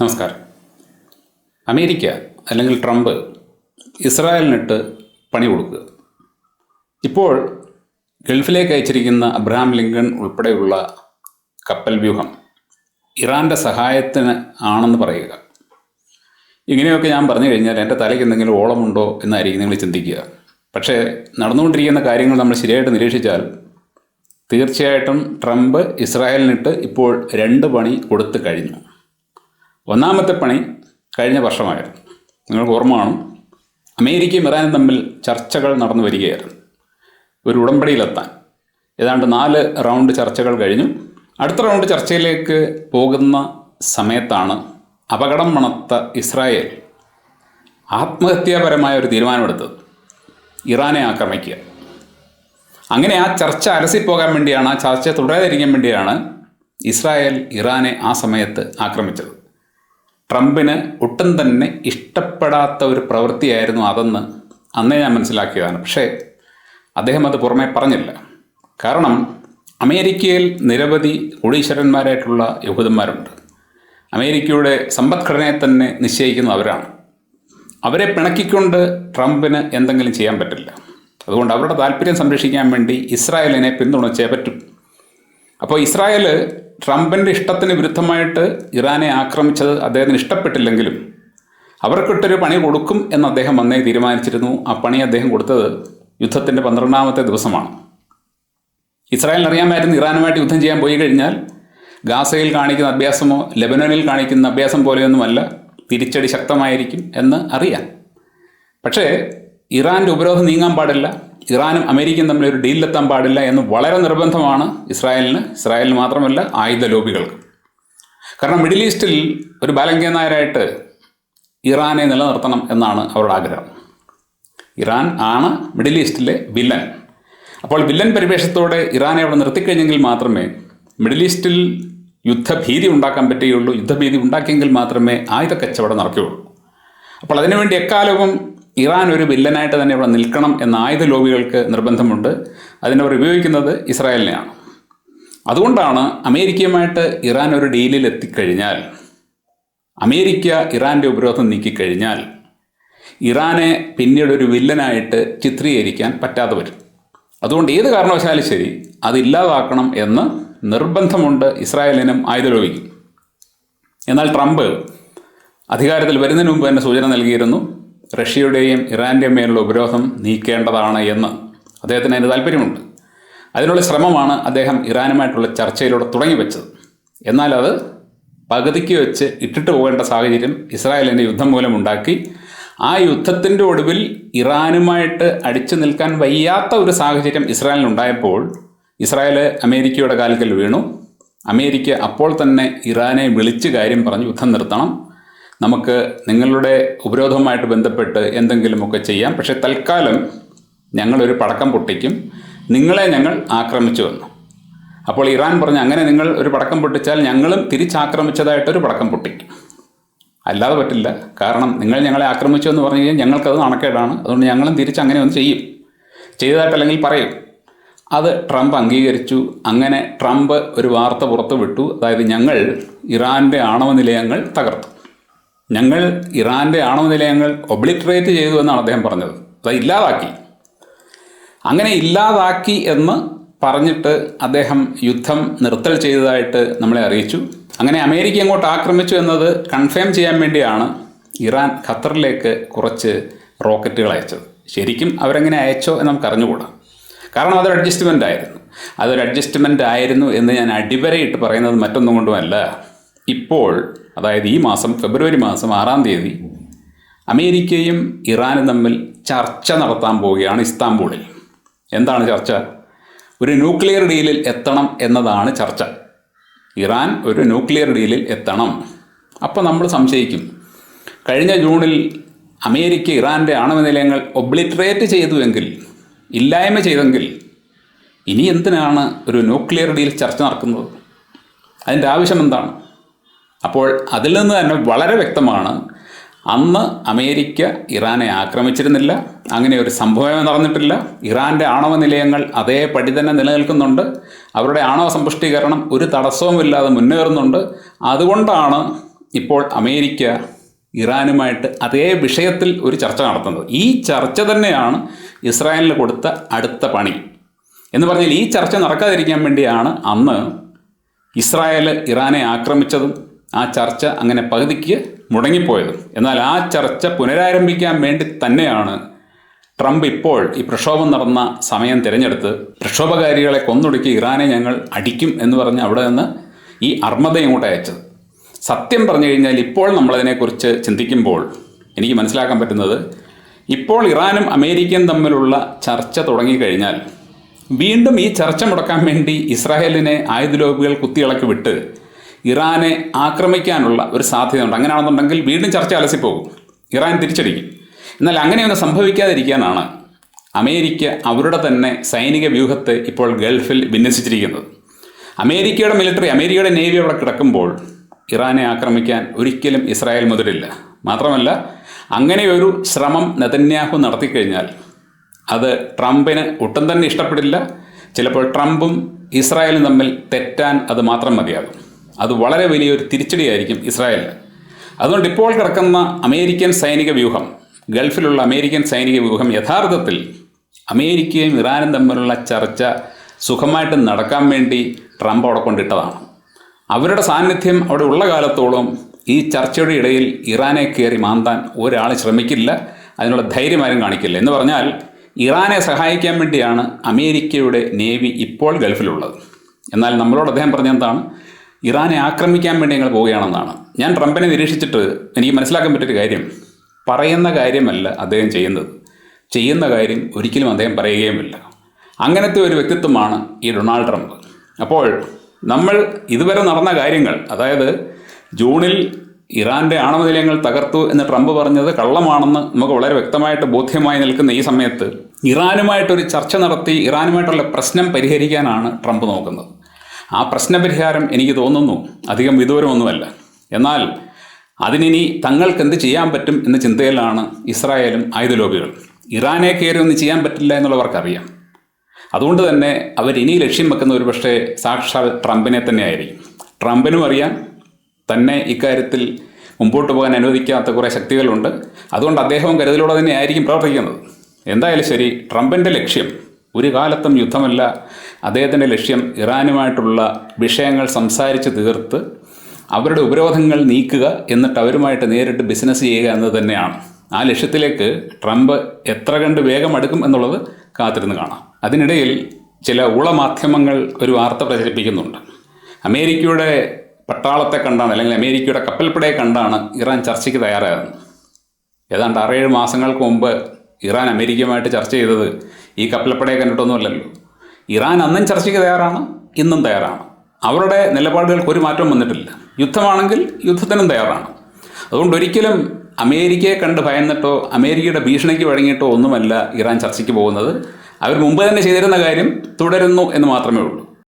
നമസ്കാരം. അമേരിക്ക അല്ലെങ്കിൽ ട്രംപ് ഇസ്രായേലിനിട്ട് പണി കൊടുക്കുക. ഇപ്പോൾ ഗൾഫിലേക്ക് അയച്ചിരിക്കുന്ന അബ്രഹാം ലിങ്കൺ ഉൾപ്പെടെയുള്ള കപ്പൽ വ്യൂഹം ഇറാന്റെ സഹായത്തിന് ആണെന്ന് പറയുക. ഇങ്ങനെയൊക്കെ ഞാൻ പറഞ്ഞു കഴിഞ്ഞാൽ എന്റെ തലയ്ക്ക് എന്തെങ്കിലും ഓളമുണ്ടോ എന്നായിരിക്കും നിങ്ങൾ ചിന്തിക്കുക. പക്ഷേ നടന്നുകൊണ്ടിരിക്കുന്ന കാര്യങ്ങൾ നമ്മൾ ശരിയായിട്ട് നിരീക്ഷിച്ചാൽ തീർച്ചയായിട്ടും ട്രംപ് ഇസ്രായേലിനിട്ട് ഇപ്പോൾ രണ്ട് പണി കൊടുത്തു കഴിഞ്ഞു. ഒന്നാമത്തെ പണി കഴിഞ്ഞ വർഷമായിരുന്നു. നിങ്ങൾക്ക് ഓർമ്മ കാണും. അമേരിക്കയും ഇറാനും തമ്മിൽ ചർച്ചകൾ നടന്നു വരികയായിരുന്നു. ഒരു ഉടമ്പടിയിലെത്താൻ. ഏതാണ്ട് നാല് റൗണ്ട് ചർച്ചകൾ കഴിഞ്ഞു. അടുത്ത റൗണ്ട് ചർച്ചയിലേക്ക് പോകുന്ന സമയത്താണ് അപകടം മണത്ത ഇസ്രായേൽ ആത്മഹത്യാപരമായ ഒരു തീരുമാനമെടുത്തത്. ഇറാനെ ആക്രമിക്കുക. അങ്ങനെ ആ ചർച്ച അലസിപ്പോകാൻ വേണ്ടിയാണ് ആ ചർച്ച തുടരാതിരിക്കാൻ വേണ്ടിയാണ് ഇസ്രായേൽ ഇറാനെ ആ സമയത്ത് ആക്രമിച്ചത്. ട്രംപിന് ഒട്ടും തന്നെ ഇഷ്ടപ്പെടാത്ത ഒരു പ്രവൃത്തിയായിരുന്നു അതെന്ന് അന്നേ ഞാൻ മനസ്സിലാക്കിയതാണ്. പക്ഷേ അദ്ദേഹം അത് പുറമേ പറഞ്ഞില്ല. കാരണം അമേരിക്കയിൽ നിരവധി കോടീശ്വരന്മാരായിട്ടുള്ള യഹൂദന്മാരുണ്ട്. അമേരിക്കയുടെ സമ്പദ്ഘടനയെ തന്നെ നിശ്ചയിക്കുന്ന അവരാണ്. അവരെ പിണക്കിക്കൊണ്ട് ട്രംപിന് എന്തെങ്കിലും ചെയ്യാൻ പറ്റില്ല. അതുകൊണ്ട് അവരുടെ താല്പര്യം സംരക്ഷിക്കാൻ വേണ്ടി ഇസ്രായേലിനെ പിന്തുണച്ചേ പറ്റും. അപ്പോൾ ഇസ്രായേൽ ട്രംപിന്റെ ഇഷ്ടത്തിന് വിരുദ്ധമായിട്ട് ഇറാനെ ആക്രമിച്ചത് അദ്ദേഹത്തിന് ഇഷ്ടപ്പെട്ടില്ലെങ്കിലും അവർക്കിട്ടൊരു പണി കൊടുക്കും എന്ന് അദ്ദേഹം അന്നേ തീരുമാനിച്ചിരുന്നു. ആ പണി അദ്ദേഹം കൊടുത്തത് യുദ്ധത്തിന്റെ പന്ത്രണ്ടാമത്തെ ദിവസമാണ്. ഇസ്രായേലിന് അറിയാമായിരുന്നു ഇറാനുമായിട്ട് യുദ്ധം ചെയ്യാൻ പോയി കഴിഞ്ഞാൽ ഗാസയിൽ കാണിക്കുന്ന അഭ്യാസമോ ലെബനോനിൽ കാണിക്കുന്ന അഭ്യാസം പോലെയൊന്നുമല്ല തിരിച്ചടി ശക്തമായിരിക്കും എന്ന് അറിയാം. പക്ഷേ ഇറാന്റെ ഉപരോധം നീങ്ങാൻ പാടില്ല. ഇറാനും അമേരിക്കയും തമ്മിൽ ഒരു ഡീലിലെത്താൻ പാടില്ല എന്ന് വളരെ നിർബന്ധമാണ് ഇസ്രായേലിന്. ഇസ്രായേലിന് മാത്രമല്ല ആയുധ ലോബികൾക്ക്. കാരണം മിഡിൽ ഈസ്റ്റിൽ ഒരു ബാലങ്കേനായരായിട്ട് ഇറാനെ നിലനിർത്തണം എന്നാണ് അവരുടെ ആഗ്രഹം. ഇറാൻ ആണ് മിഡിൽ ഈസ്റ്റിലെ വില്ലൻ. അപ്പോൾ വില്ലൻ പരിവേഷത്തോടെ ഇറാനെ അവിടെ നിർത്തിക്കഴിഞ്ഞെങ്കിൽ മാത്രമേ മിഡിൽ ഈസ്റ്റിൽ യുദ്ധഭീതി ഉണ്ടാക്കാൻ പറ്റുകയുള്ളൂ. യുദ്ധഭീതി ഉണ്ടാക്കിയെങ്കിൽ മാത്രമേ ആയുധ കച്ചവടം നടക്കുകയുള്ളൂ. അപ്പോൾ അതിനുവേണ്ടി എക്കാലവും ഇറാൻ ഒരു വില്ലനായിട്ട് തന്നെ ഇവിടെ നിൽക്കണം എന്ന ആയുധ ലോബികൾക്ക് നിർബന്ധമുണ്ട്. അതിനവർ ഉപയോഗിക്കുന്നത് ഇസ്രായേലിനെയാണ്. അതുകൊണ്ടാണ് അമേരിക്കയുമായിട്ട് ഇറാൻ ഒരു ഡീലിൽ എത്തിക്കഴിഞ്ഞാൽ അമേരിക്ക ഇറാന്റെ ഉപരോധം നീക്കിക്കഴിഞ്ഞാൽ ഇറാനെ പിന്നീട് ഒരു വില്ലനായിട്ട് ചിത്രീകരിക്കാൻ പറ്റാതെ വരും. അതുകൊണ്ട് ഏത് കാരണവശാലും ശരി അതില്ലാതാക്കണം എന്ന് നിർബന്ധമുണ്ട് ഇസ്രായേലിനും ആയുധ ലോബിക്കും. എന്നാൽ ട്രംപ് അധികാരത്തിൽ വരുന്നതിന് മുമ്പ് തന്നെ സൂചന നൽകിയിരുന്നു റഷ്യയുടെയും ഇറാന്റെയും മേലുള്ള ഉപരോധം നീക്കേണ്ടതാണ് എന്ന് അദ്ദേഹത്തിന് അതിന് താല്പര്യമുണ്ട്. അതിനുള്ള ശ്രമമാണ് അദ്ദേഹം ഇറാനുമായിട്ടുള്ള ചർച്ചയിലൂടെ തുടങ്ങി വെച്ചത് എന്നാൽ അത് പകുതിക്ക് വെച്ച് ഇട്ടിട്ട് പോകേണ്ട സാഹചര്യം ഇസ്രായേലിന്റെ യുദ്ധം മൂലം ഉണ്ടാക്കി ആ യുദ്ധത്തിന്റെ ഒടുവിൽ ഇറാനുമായിട്ട് അടിച്ചു നിൽക്കാൻ വയ്യാത്ത ഒരു സാഹചര്യം ഇസ്രായേലിനുണ്ടായപ്പോൾ ഇസ്രായേൽ അമേരിക്കയുടെ കാലത്തിൽ വീണു. അമേരിക്ക അപ്പോൾ തന്നെ ഇറാനെ വിളിച്ച് കാര്യം പറഞ്ഞ് യുദ്ധം നിർത്തണം. നമുക്ക് നിങ്ങളുടെ ഉപരോധവുമായിട്ട് ബന്ധപ്പെട്ട് എന്തെങ്കിലുമൊക്കെ ചെയ്യാം. പക്ഷേ തൽക്കാലം ഞങ്ങളൊരു പടക്കം പൊട്ടിക്കും. നിങ്ങളെ ഞങ്ങൾ ആക്രമിച്ചു വന്നു. അപ്പോൾ ഇറാൻ പറഞ്ഞു അങ്ങനെ നിങ്ങൾ ഒരു പടക്കം പൊട്ടിച്ചാൽ ഞങ്ങളും തിരിച്ചാക്രമിച്ചതായിട്ടൊരു പടക്കം പൊട്ടിക്കും. അല്ലാതെ പറ്റില്ല. കാരണം നിങ്ങൾ ഞങ്ങളെ ആക്രമിച്ചു എന്ന് പറഞ്ഞു കഴിഞ്ഞാൽ ഞങ്ങൾക്കത് നാണക്കേടാണ്. അതുകൊണ്ട് ഞങ്ങളും തിരിച്ച് അങ്ങനെ ഒന്ന് ചെയ്യും. ചെയ്തതായിട്ടല്ലെങ്കിൽ പറയും. അത് ട്രംപ് അംഗീകരിച്ചു. അങ്ങനെ ട്രംപ് ഒരു വാർത്ത പുറത്തു വിട്ടു അതായത് ഞങ്ങൾ ഇറാന്റെ ആണവ നിലയങ്ങൾ തകർത്തു. ഞങ്ങൾ ഇറാന്റെ ആണവ നിലയങ്ങൾ ഒബ്ലിറ്ററേറ്റ് ചെയ്തു എന്നാണ് അദ്ദേഹം പറഞ്ഞത്. അത് ഇല്ലാതാക്കി. അങ്ങനെ ഇല്ലാതാക്കി എന്ന് പറഞ്ഞിട്ട് അദ്ദേഹം യുദ്ധം നിർത്തൽ ചെയ്തതായിട്ട് നമ്മളെ അറിയിച്ചു. അങ്ങനെ അമേരിക്ക അങ്ങോട്ട് ആക്രമിച്ചു എന്നത് കൺഫേം ചെയ്യാൻ വേണ്ടിയാണ് ഇറാൻ ഖത്തറിലേക്ക് കുറച്ച് റോക്കറ്റുകൾ അയച്ചത്. ശരിക്കും അവരെങ്ങനെ അയച്ചോ എന്ന് നമുക്ക് അറിഞ്ഞുകൂടാ. കാരണം അതൊരു അഡ്ജസ്റ്റ്മെന്റ് ആയിരുന്നു. അതൊരു അഡ്ജസ്റ്റ്മെന്റ് ആയിരുന്നു എന്ന് ഞാൻ അടിവരയിട്ട് പറയുന്നത് മറ്റൊന്നും കൊണ്ടുമല്ല. ഇപ്പോൾ അതായത് ഈ മാസം ഫെബ്രുവരി മാസം ആറാം തീയതി അമേരിക്കയും ഇറാനും തമ്മിൽ ചർച്ച നടത്താൻ പോവുകയാണ് ഇസ്താംബൂളിൽ. എന്താണ് ചർച്ച? ഒരു ന്യൂക്ലിയർ ഡീലിൽ എത്തണം എന്നതാണ് ചർച്ച. ഇറാൻ ഒരു ന്യൂക്ലിയർ ഡീലിൽ എത്തണം. അപ്പോൾ നമ്മൾ സംശയിക്കും. കഴിഞ്ഞ ജൂണിൽ അമേരിക്ക ഇറാന്റെ ആണവ നിലയങ്ങൾ ഒബ്ലിറ്ററേറ്റ് ചെയ്തുവെങ്കിൽ ഇല്ലായ്മ ചെയ്തെങ്കിൽ ഇനി എന്തിനാണ് ഒരു ന്യൂക്ലിയർ ഡീൽ ചർച്ച നടക്കുന്നത്? അതിന്റെ ആവശ്യം എന്താണ്? അപ്പോൾ അതിൽ നിന്ന് തന്നെ വളരെ വ്യക്തമാണ് അന്ന് അമേരിക്ക ഇറാനെ ആക്രമിച്ചിരുന്നില്ല അങ്ങനെ ഒരു സംഭവമേ നടന്നിട്ടില്ല. ഇറാന്റെ ആണവ നിലയങ്ങൾ അതേപടി തന്നെ നിലനിൽക്കുന്നുണ്ട്. അവരുടെ ആണവ സമ്പുഷ്ടീകരണം ഒരു തടസ്സവുമില്ലാതെ മുന്നേറുന്നുണ്ട്. അതുകൊണ്ടാണ് ഇപ്പോൾ അമേരിക്ക ഇറാനുമായിട്ട് അതേ വിഷയത്തിൽ ഒരു ചർച്ച നടത്തുന്നത്. ഈ ചർച്ച തന്നെയാണ് ഇസ്രായേലിന് കൊടുത്ത അടുത്ത പണി. എന്ന് പറഞ്ഞാൽ ഈ ചർച്ച നടക്കാതിരിക്കാൻ വേണ്ടിയാണ് അന്ന് ഇസ്രായേൽ ഇറാനെ ആക്രമിച്ചതും ആ ചർച്ച അങ്ങനെ പകുതിക്ക് മുടങ്ങിപ്പോയത്. എന്നാൽ ആ ചർച്ച പുനരാരംഭിക്കാൻ വേണ്ടി തന്നെയാണ് ട്രംപ് ഇപ്പോൾ ഈ പ്രക്ഷോഭം നടന്ന സമയം തിരഞ്ഞെടുത്ത് പ്രക്ഷോഭകാരികളെ കൊന്നൊടുക്കി ഇറാനെ ഞങ്ങൾ അടിക്കും എന്ന് പറഞ്ഞ് അവിടെ നിന്ന് ഈ അർമ്മത ഇങ്ങോട്ട് അയച്ചത്. സത്യം പറഞ്ഞു കഴിഞ്ഞാൽ ഇപ്പോൾ നമ്മളതിനെക്കുറിച്ച് ചിന്തിക്കുമ്പോൾ എനിക്ക് മനസ്സിലാക്കാൻ പറ്റുന്നത് ഇപ്പോൾ ഇറാനും അമേരിക്കയും തമ്മിലുള്ള ചർച്ച തുടങ്ങിക്കഴിഞ്ഞാൽ വീണ്ടും ഈ ചർച്ച മുടക്കാൻ വേണ്ടി ഇസ്രായേലിനെ ആയുധലോപികൾ കുത്തിയിളക്കി വിട്ട് ഇറാനെ ആക്രമിക്കാനുള്ള ഒരു സാധ്യതയുണ്ട്. അങ്ങനെയാണെന്നുണ്ടെങ്കിൽ വീണ്ടും ചർച്ച അലസിപ്പോകും. ഇറാൻ തിരിച്ചടിക്കും. എന്നാൽ അങ്ങനെയൊന്നും സംഭവിക്കാതിരിക്കാനാണ് അമേരിക്ക അവരുടെ തന്നെ സൈനിക വ്യൂഹത്തെ ഇപ്പോൾ ഗൾഫിൽ വിന്യസിച്ചിരിക്കുന്നത്. അമേരിക്കയുടെ മിലിറ്ററി അമേരിക്കയുടെ നേവി അവിടെ കിടക്കുമ്പോൾ ഇറാനെ ആക്രമിക്കാൻ ഒരിക്കലും ഇസ്രായേൽ മുതിരില്ല. മാത്രമല്ല അങ്ങനെയൊരു ശ്രമം നെതന്യാഹു നടത്തിക്കഴിഞ്ഞാൽ അത് ട്രംപിന് ഒട്ടും തന്നെ ഇഷ്ടപ്പെടില്ല. ചിലപ്പോൾ ട്രംപും ഇസ്രായേലും തമ്മിൽ തെറ്റാൻ അത് മാത്രം മതിയാകും. അത് വളരെ വലിയൊരു തിരിച്ചടിയായിരിക്കും ഇസ്രായേലിന്. അതുകൊണ്ട് ഇപ്പോൾ കിടക്കുന്ന അമേരിക്കൻ സൈനിക വ്യൂഹം ഗൾഫിലുള്ള അമേരിക്കൻ സൈനിക വ്യൂഹം യഥാർത്ഥത്തിൽ അമേരിക്കയും ഇറാനും തമ്മിലുള്ള ചർച്ച സുഖമായിട്ട് നടക്കാൻ വേണ്ടി ട്രംപ് അവിടെ കൊണ്ടിട്ടതാണ്. അവരുടെ സാന്നിധ്യം അവിടെ ഉള്ള കാലത്തോളം ഈ ചർച്ചയുടെ ഇടയിൽ ഇറാനെ കയറി മാന്താൻ ഒരാൾ ശ്രമിക്കില്ല അതിനുള്ള ധൈര്യം ആരും കാണിക്കില്ല. എന്ന് പറഞ്ഞാൽ ഇറാനെ സഹായിക്കാൻ വേണ്ടിയാണ് അമേരിക്കയുടെ നേവി ഇപ്പോൾ ഗൾഫിലുള്ളത്. എന്നാൽ നമ്മളോട് അദ്ദേഹം പറഞ്ഞെന്താണ് ഇറാനെ ആക്രമിക്കാൻ വേണ്ടി ഞങ്ങൾ പോവുകയാണെന്നാണ്. ഞാൻ ട്രംപിനെ നിരീക്ഷിച്ചിട്ട് എനിക്ക് മനസ്സിലാക്കാൻ പറ്റിയൊരു കാര്യം. പറയുന്ന കാര്യമല്ല അദ്ദേഹം ചെയ്യുന്നത്. ചെയ്യുന്ന കാര്യം ഒരിക്കലും അദ്ദേഹം പറയുകയുമില്ല. അങ്ങനത്തെ ഒരു വ്യക്തിത്വമാണ് ഈ ഡൊണാൾഡ് ട്രംപ്. അപ്പോൾ നമ്മൾ ഇതുവരെ നടന്ന കാര്യങ്ങൾ അതായത് ജൂണിൽ ഇറാന്റെ ആണവ നിലയങ്ങൾ തകർത്തു എന്ന് ട്രംപ് പറഞ്ഞത് കള്ളമാണെന്ന് നമുക്ക് വളരെ വ്യക്തമായിട്ട് ബോധ്യമായി നിൽക്കുന്ന ഈ സമയത്ത് ഇറാനുമായിട്ടൊരു ചർച്ച നടത്തി ഇറാനുമായിട്ടുള്ള പ്രശ്നം പരിഹരിക്കാനാണ് ട്രംപ് നോക്കുന്നത്. ആ പ്രശ്നപരിഹാരം എനിക്ക് തോന്നുന്നു. അധികം വിദൂരമൊന്നുമല്ല. എന്നാൽ അതിനിനി തങ്ങൾക്ക് എന്ത് ചെയ്യാൻ പറ്റും എന്ന ചിന്തയിലാണ് ഇസ്രായേലും ആയുധ ലോബികൾ ഇറാനെ കയറി ഒന്നും ചെയ്യാൻ പറ്റില്ല എന്നുള്ളവർക്കറിയാം. അതുകൊണ്ട് തന്നെ അവർ ഇനി ലക്ഷ്യം വെക്കുന്ന ഒരു പക്ഷേ സാക്ഷാൽ ട്രംപിനെ തന്നെ ആയിരിക്കും ട്രംപിനും അറിയാം. തന്നെ ഇക്കാര്യത്തിൽ മുമ്പോട്ട് പോകാൻ അനുവദിക്കാത്ത കുറേ ശക്തികളുണ്ട്. അതുകൊണ്ട് അദ്ദേഹവും കരുതലോടെ തന്നെ ആയിരിക്കും പ്രവർത്തിക്കുന്നത്. എന്തായാലും ശരി ട്രംപിന്റെ ലക്ഷ്യം ഒരു കാലത്തും യുദ്ധമല്ല. അദ്ദേഹത്തിന്റെ ലക്ഷ്യം ഇറാനുമായിട്ടുള്ള വിഷയങ്ങൾ സംസാരിച്ച് തീർത്ത് അവരുടെ ഉപരോധങ്ങൾ നീക്കുക എന്നിട്ട് അവരുമായിട്ട് നേരിട്ട് ബിസിനസ് ചെയ്യുക എന്നത് തന്നെയാണ്. ആ ലക്ഷ്യത്തിലേക്ക് ട്രംപ് എത്ര കണ്ട് വേഗം അടുക്കും എന്നുള്ളത് കാത്തിരുന്ന് കാണാം. അതിനിടയിൽ ചില ഊളമാധ്യമങ്ങൾ ഒരു വാർത്ത പ്രചരിപ്പിക്കുന്നുണ്ട്. അമേരിക്കയുടെ പട്ടാളത്തെ കണ്ടാണ് അല്ലെങ്കിൽ അമേരിക്കയുടെ കപ്പൽപ്പടയെ കണ്ടാണ് ഇറാൻ ചർച്ചയ്ക്ക് തയ്യാറായത് ഏതാണ്ട് ആറേഴ് മാസങ്ങൾക്ക് മുമ്പ് ഇറാൻ അമേരിക്കയുമായിട്ട് ചർച്ച ചെയ്തത് ഈ കപ്പലപ്പടയെ കണ്ടിട്ടൊന്നുമല്ലല്ലോ. ഇറാൻ അന്നും ചർച്ചയ്ക്ക് തയ്യാറാണ് ഇന്നും തയ്യാറാണ്. അവരുടെ നിലപാടുകൾക്ക് ഒരു മാറ്റവും വന്നിട്ടില്ല. യുദ്ധമാണെങ്കിൽ യുദ്ധത്തിനും തയ്യാറാണ്. അതുകൊണ്ട് ഒരിക്കലും അമേരിക്കയെ കണ്ട് ഭയന്നിട്ടോ അമേരിക്കയുടെ ഭീഷണിക്ക് വഴങ്ങിയിട്ടോ ഒന്നുമല്ല ഇറാൻ ചർച്ചയ്ക്ക് പോകുന്നത്. അവർ മുമ്പ് തന്നെ ചെയ്തിരുന്ന കാര്യം തുടരുന്നു എന്ന് മാത്രമേ ഉള്ളൂ.